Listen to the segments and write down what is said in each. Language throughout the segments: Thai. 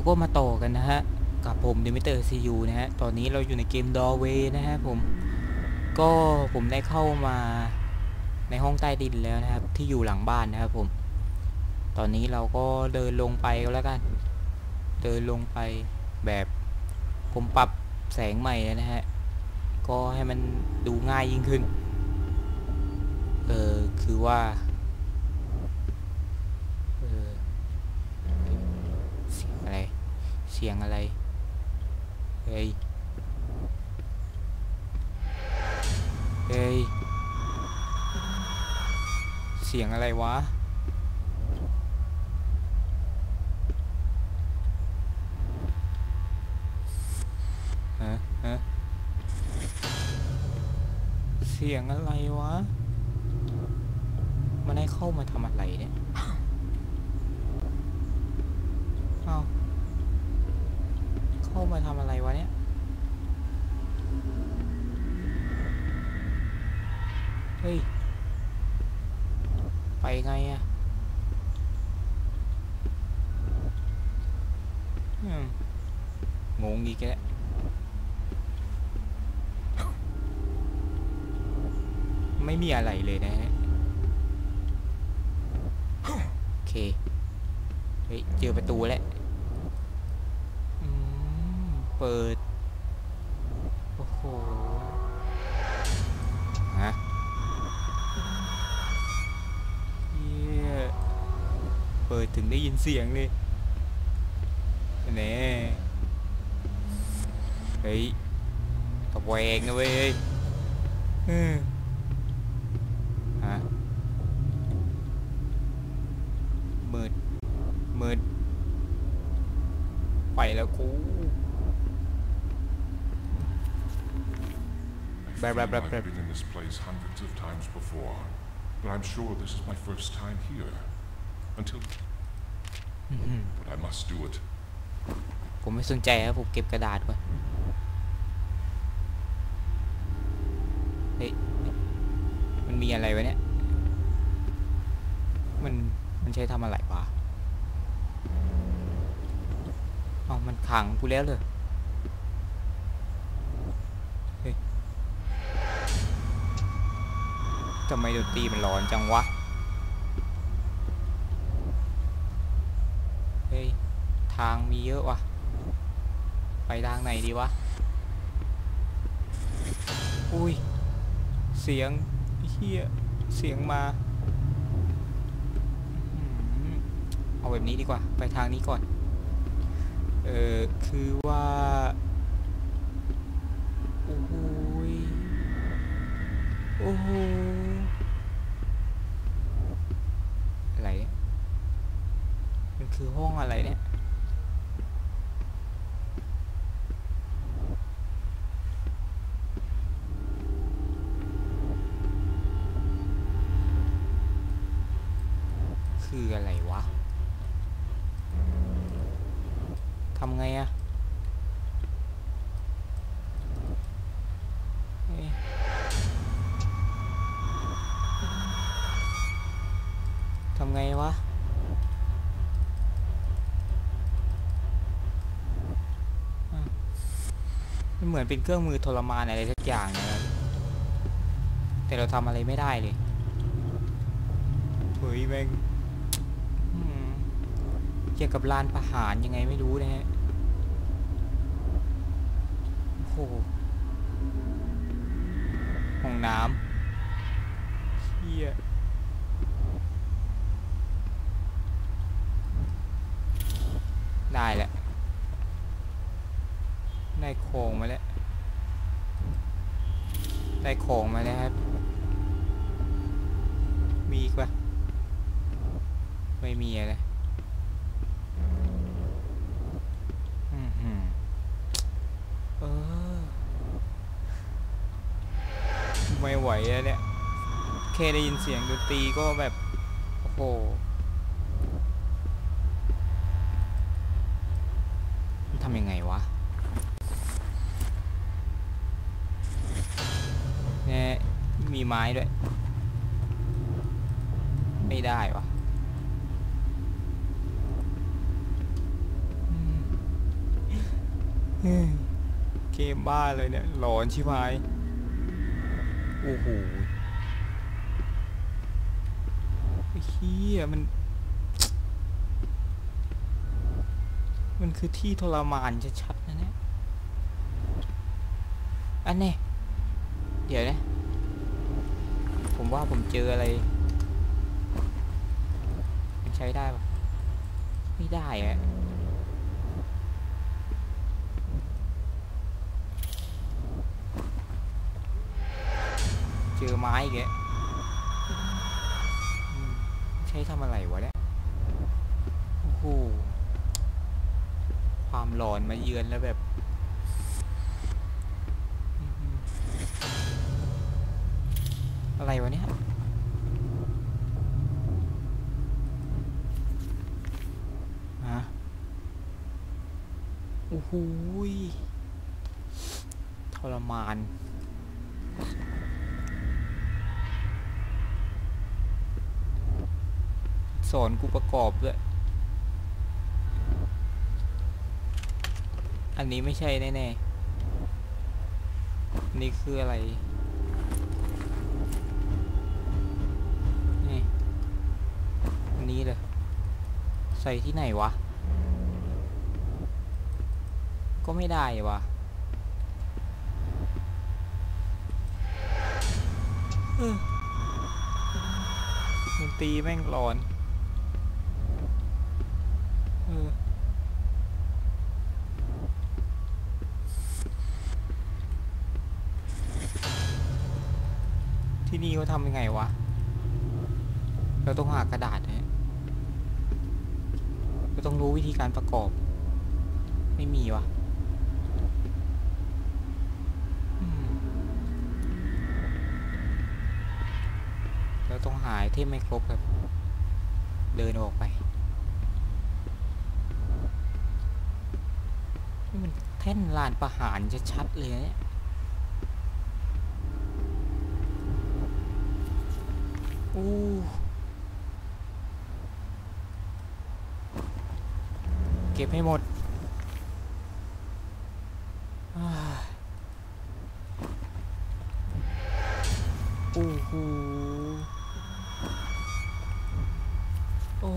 าก็มาต่อกันนะฮะ กับผมเดมิเตอร์ซียูนะฮะ ตอนนี้เราอยู่ในเกมดอเวนะฮะผม ก็ผมได้เข้ามาในห้องใต้ดินแล้วนะครับ ที่อยู่หลังบ้านนะครับผม ตอนนี้เราก็เดินลงไปก็แล้วกัน เดินลงไปแบบผมปรับแสงใหม่แล้วนะฮะ ก็ให้มันดูง่ายยิ่งขึ้น เออคือว่า เออ เสียง อะไร เสียงอะไร เฮ้ย เฮ้ย เสียงอะไรวะ ฮะ ฮะ เสียงอะไรวะ มันให้เข้ามาทำอะไรเนี่ยอ้าเข้ามาทำอะไรวะเนี่ยเฮ้ย ไปไงอะอืมงงอีกแล้วไม่มีอะไรเลยนะฮะโอเค เฮ้ย เจอประตูแล้ว เปิด โอ้โห ฮะเหี้ยเปิดถึงได้ยินเสียงเลยแน่เฮ้ยตะแวงนะเว้ยเออฮะมืดมืดไปแล้วกู Blah, feel blah, blah, I've blah. been in this place hundreds of times before, but I'm sure this is my first time here. Until, อื้อหือ but I must do it. ผมไม่สนใจครับผมเก็บกระดาษก่อนเฮ้ย มันมีอะไรวะเนี่ย มัน มันใช้ทำอะไรวะเอามันขังกูแล้วเลย ทำไมดนตรีมันร้อนจังวะ เฮ้ย ทางมีเยอะวะไปทางไหนดีวะ อุ้ย เสียงเฮียเสียงมาเอาแบบนี้ดีกว่า ไปทางนี้ก่อน เออคือว่าโอ้โหยโอ้โหอะไรเนี่ยมัน คือห้องอะไรเนี่ย คืออะไรวะทำไงอะเอ๊ะทำไงวะ อะมัน เหมือนเป็นเครื่องมือทรมานอะไรสักอย่างนะครับแต่เราทำอะไรไม่ได้เลยเฮ้ยแม่งอืมเกี่ยวกับลานประหารยังไงไม่รู้นะฮะโอ้โหห้องน้ำเฮียได้แหละ ได้ของมาแล้ว ได้ของมาแล้วครับ มีอีกปะไม่มีอะไรอือหือเออ ไม่ไหวแล้วเนี่ย แค่ได้ยินเสียงดนตรีก็แบบ โอ้โห มันทำยังไงวะเนี่ยมีไม้ด้วย ไม่ได้วะเฮ้ยเกมบ้าเลยเนี่ย หลอนชิบหาย โอ้โหเฮียมัน มันคือที่ทรมานชัดๆนะเนี่ย อันนี้ เดี๋ยวนะ ผมว่าผมเจออะไร ช้ได้ปะไม่ได้อะเจอไม้อีกใช้ทำอะไรวะเนี่ยโอ้โหความหลอนมาเยือนแล้วแบบอื้อหืออะไรวะเนี่ย ฮะโอ้โหยทรมาน สอนกูประกอบด้วย อันนี้ไม่ใช่แน่ๆ นี่คืออะไรนี่อันนี้เลย ใส่ที่ไหนวะ ก็ไม่ได้วะเออดนตรีแม่งร้อนที่นี่เขาทำยังไงวะ เราต้องหากระดาษนะเราต้องรู้วิธีการประกอบ ไม่มีวะอืม เราต้องหาไอเทมไม่ครบครับ เดินออกไปนี่มันแท่นลานประหารจะชัดเลยเนี่ยอู้เก็บให้หมดอ้ายโอ้โหโอ้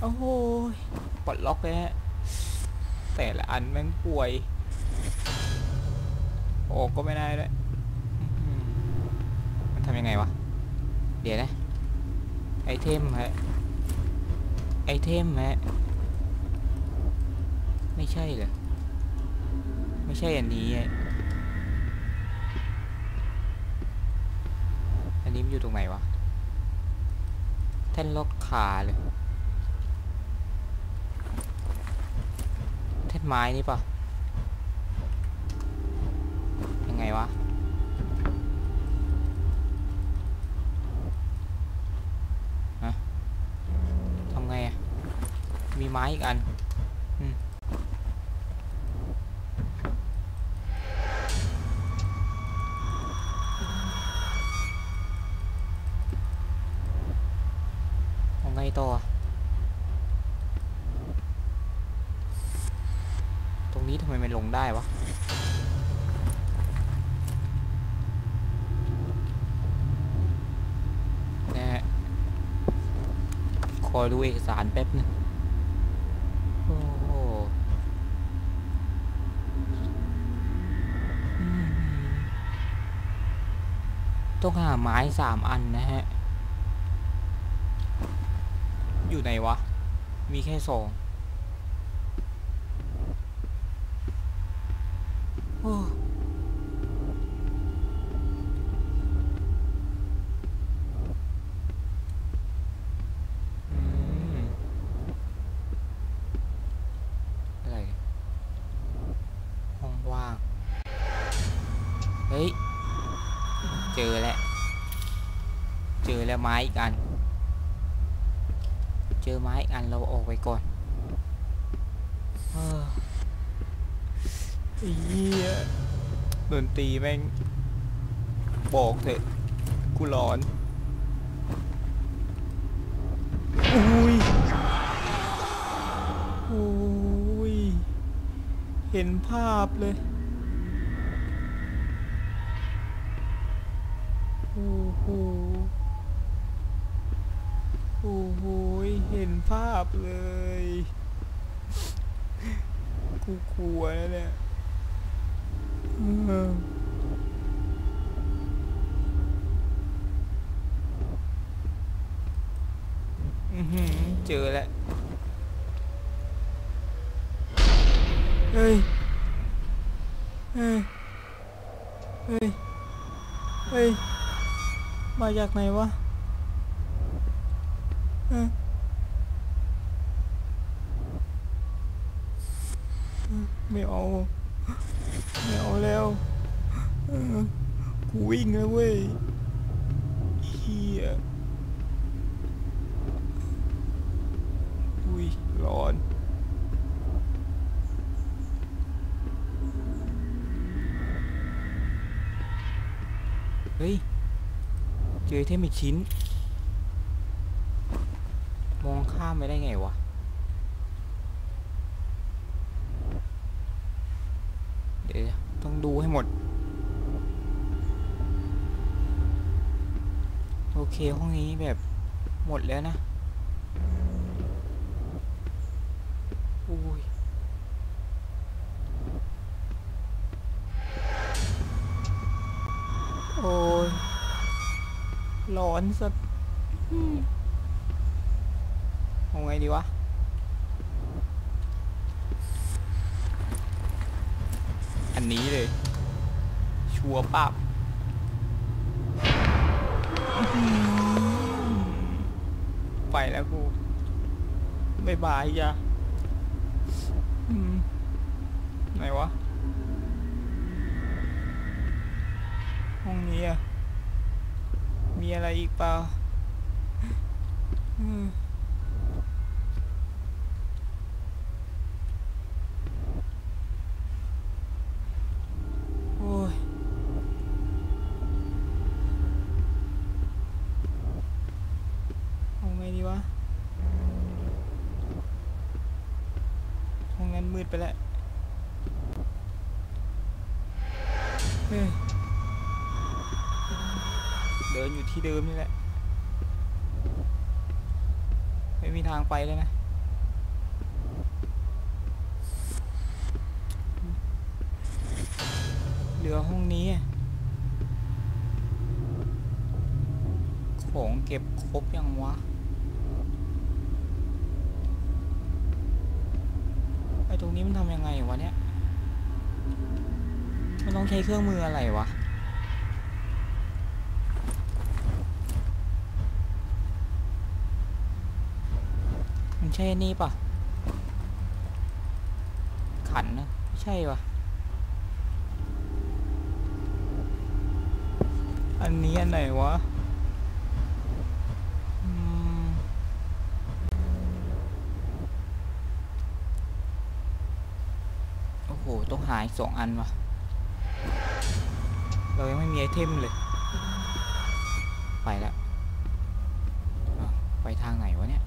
โอ้โหปลดล็อกเลยฮะ แต่ละ อันแม่งป่วยออกก็ไม่ได้ด้วยมันทำยังไงวะ เดี๋ยวนะ ไอเทมฮะ ไอเทมฮะ ไม่ใช่เหรอ ไม่ใช่อันนี้อะอันนี้มันอยู่ตรงไหนวะ แท่นล็อกขาเลย แท่น ไม้นี่ปะยังไงวะ ทำไงอะมีไม้อีกอันไงต่ออะตรงนี้ทำไมมัน ลงได้วะนะฮะขอดูเอกสารแป๊บหนึงโอ้โหต้องหาไม้สามอันนะฮะ อยู่ไหนวะ มีแค่สองโอ้อืมอะไร ห้องว่าง เฮ้ยเจอแล้ว เจอแล้วไม้อีกอัน เจอไม้อีกอันเราออกไปก่อนเออไอ้เหี้ยดนตรีแม่งบอกเถอะกูหลอนอุ้ยโอ้ยเห็นภาพเลยโอ้โหโอ้โหเห็นภาพเลยกูกลัวแล้วเนี่ย เอออือหือเจอแล้ เฮ้ยเฮ้ยเฮ้ยเฮ้ยมาจากไหนวะเอ้ยไม่เอาแล้วกูวิ่งแล้วเว้ยเฮียอุ้ยร้อนเฮ้ย เจอไอเทมอีกชิ้น มองข้ามไปได้ไงวะ เดี๋ยว ต้องดูให้หมด โอเค ห้องนี้แบบหมดแล้วนะอุ้ยโอ้ยร้อนสัสเอาไงดีวะ นนี้เลย ชัวร์ปับอื้อหือไปแล้วกูบายบายจ้ะไหนวะ ห้องนี้อะมีอะไรอีกเปล่าอืมโอ้ย เอาไงดีวะ ห้องนั้นมืด ไปแล้วเดินอยู่ที่เดิมนี่แหละ ไม่มีทางไปเลยนะ เหลือห้องนี้ ของเก็บครบยังวะ อ้ตรงนี้มันทำยังไงวะเนี่ย มันต้องใช้เครื่องมืออะไรวะ มันใช่นนี่ปะขันนะไม่ใช่ปะอันนี้อันไหนวะอืมโอ้โห ต้องหายสองอันวะเรายังไม่มีไอเทมเลย ไปแล้วไปทางไหนวะเนี่ย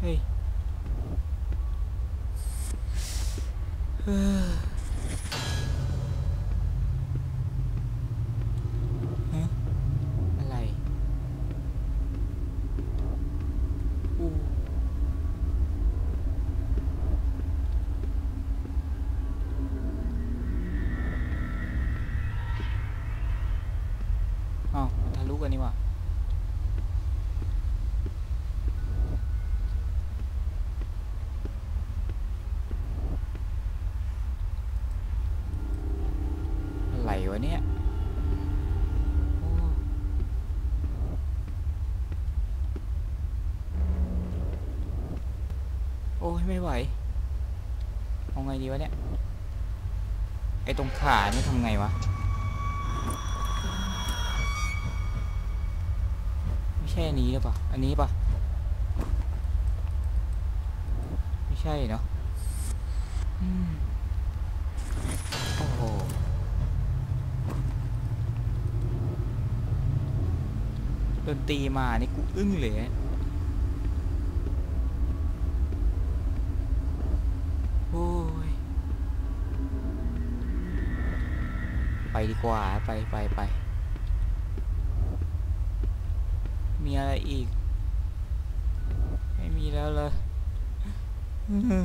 เฮ้ยเฮ้อฮะอะไรอู้อ้าวทะลุกันนี่หว่า อะไรวะเนี่ย โอ้ โอ้ยไม่ไหวเอาไงดีวะเนี่ย ไอตรงขาเนี่ยทำไงวะ ไม่ใช่อันนี้หรือเปล่า อันนี้ปะไม่ใช่เนาะโอ้โห ดนตรีมานี่กูอึ้งเลย ดีกว่าไปไปไปมีอะไรอีก ไม่มีแล้วเลยอือ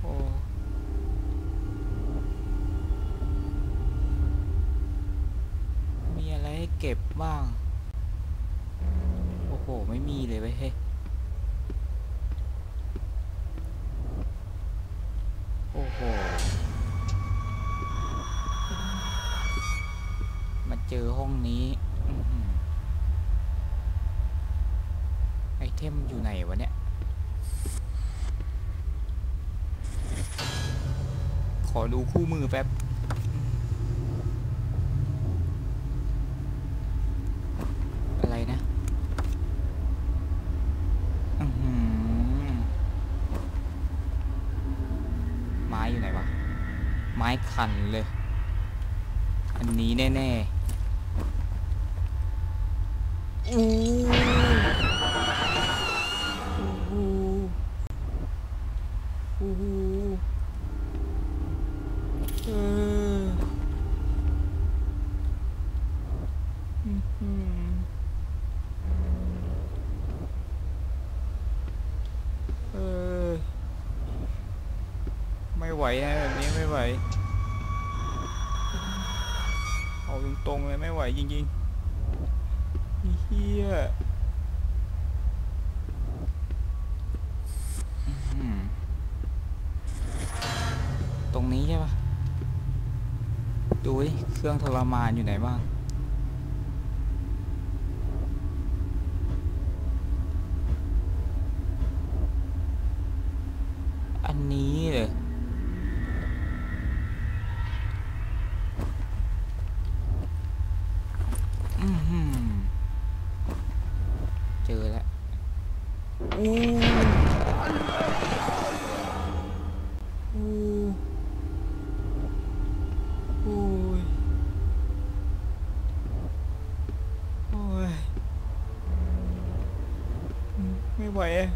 โอ้มีอะไรให้เก็บบ้าง โอ้โห ไม่มีเลยเว้ยเฮ้ย โอ้โห มาเจ อห้องนี้ไอเทมอยู่ไหนวะเนี่ย ขอดูคู่มือแป๊บอะไรนะอื้อหือไม้อยู่ไหนวะ ไม้ขันเลย อันนี้แน่ ๆอู้หูอู้หูเอออื้อหือเออ ไม่ไหวนะแบบนี้ไม่ไหว เอาตรงๆเลยไม่ไหวจริงๆเฮียตรงนี้ใช่ปะดูดิเครื่องทรมานอยู่ไหนบ้างอันนี้เลย อือหือเจอแล้วอู้อู้อู้ยโอ้ยอืมไม่ไหวอะ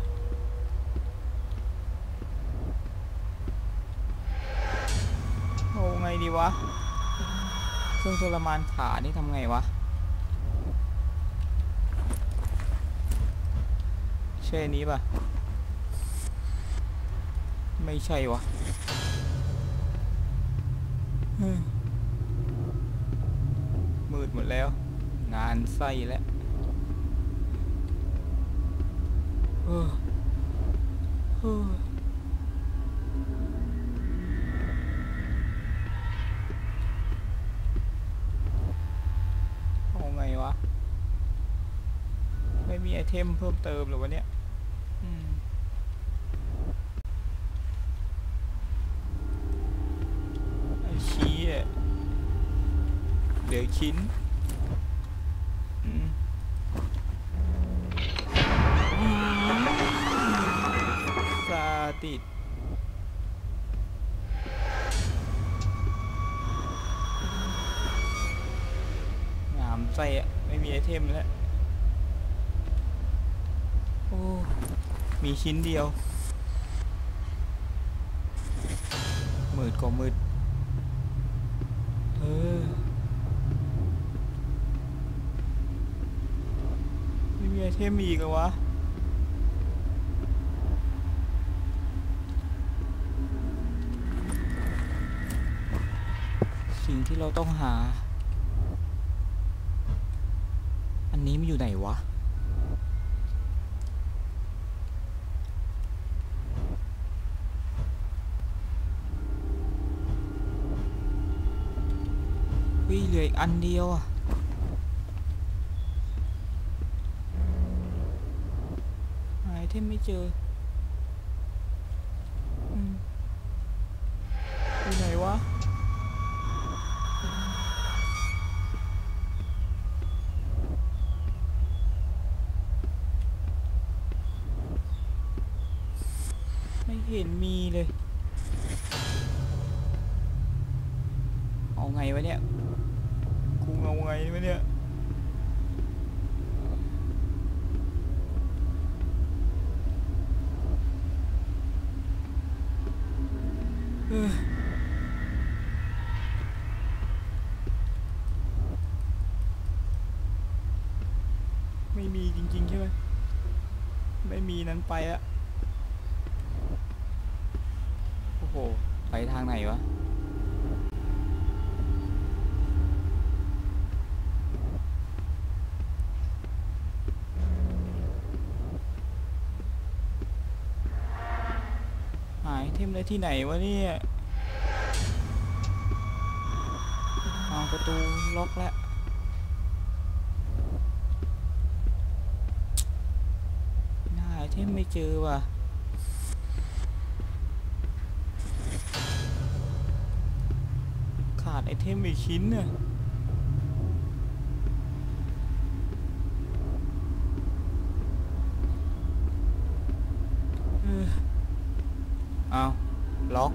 เอาไงดีวะ เครื่อง ทรมานขานี่ทำไงวะใช่นี้ป่ะไม่ใช่วะมืดหมดแล้ว งานไส้แล้วเออ เทมเพิ่มเติมหรือวะเนี้ยไอชี้อะเหลือชิ้น ชิ้นเดียว มืดก็มืด เออ ไม่มีไอเทมอีกเหรอวะสิ่งที่เราต้องหา อันนี้มันอยู่ไหนวะ วิเหลืออีกอันเดียวอะ หาไอเทมไม่เจออืมอยู่ไหนวะ ไม่เห็นมีเลย เอาไงวะเนี่ย กูเอาไงวะเนี่ย เออ ไม่มีนั้นไปอะโอ้โห ไปทางไหนวะ หายเทมได้ที่ไหนวะเนี่ยเอาประตูล็อกแล้ว หาไอ เจอว่ะขาดไอเทมอีกชิ้นน่ะเออเอาล็อก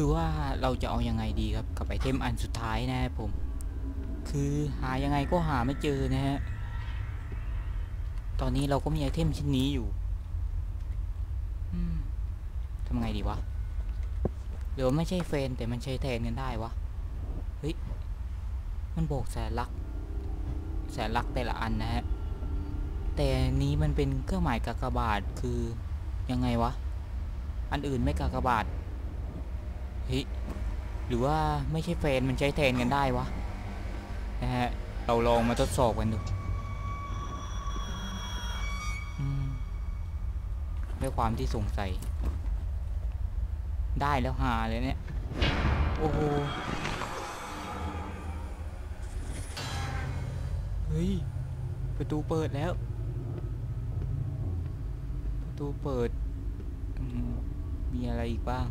คือว่าเราจะเอายังไงดีครับกับไอเทมอันสุดท้ายนะครับผม คือหายังไงก็หาไม่เจอนะฮะ ตอนนี้เราก็มีไอเทมชิ้นนี้อยู่ทำไงดีวะหรือว่าไม่ใช่เฟนแต่มันใช้แทนกันได้วะ เฮ้ย มันบอกแสนลัก แสนลักแต่ละอันนะฮะ แต่นนี้มันเป็นเครื่องหมายกากบาทคือยังไงวะ อันอื่นไม่กากบาท เฮ้ยหรือว่าไม่ใช่แฟนมันใช้แทนกันได้วะนะฮะเราลองมาทดสอบกันดูด้วยความที่สงสัย ได้แล้วหาเลยเนี่ย โอ้โหเฮ้ย ประตูเปิดแล้ว ประตูเปิด มีอะไรอีกบ้าง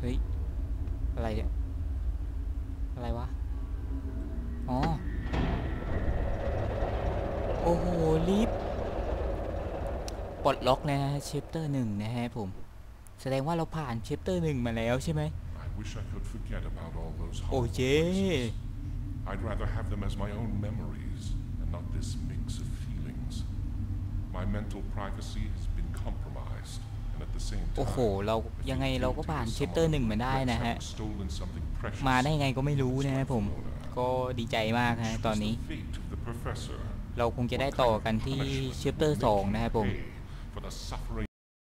เฮ้ย อะไรเนี่ย อะไรวะ อ๋อ โอ้โห ลิฟต์ปลดล็อกนะฮะเชปเตอร์หนึ่งนะฮะผม แสดงว่าเราผ่านเชปเตอร์หนึ่งมาแล้วใช่ไหม I wish I could forget about all those โอ้ horrible เจ places. I'd rather have them as my own memories and not this mix of feelings. My mental privacy has been compromised, and at the same โอ้ time, โห เรา I feel ยังไงเราก็ guilty ผ่าน that เชป some เตอ of ร์หนึ่ง the มาได้ regrets นะฮะ having stolen something precious มาได้ไงก็ไม่รู้ from นะครับผม Fiona. ก็ดีใจมากฮะ Which ตอน was นี้ the fate of the professor. เราคงจะได้ What ต่อ kind of กันที่ punishment เชปเตอร์ would สอง make นะครับผม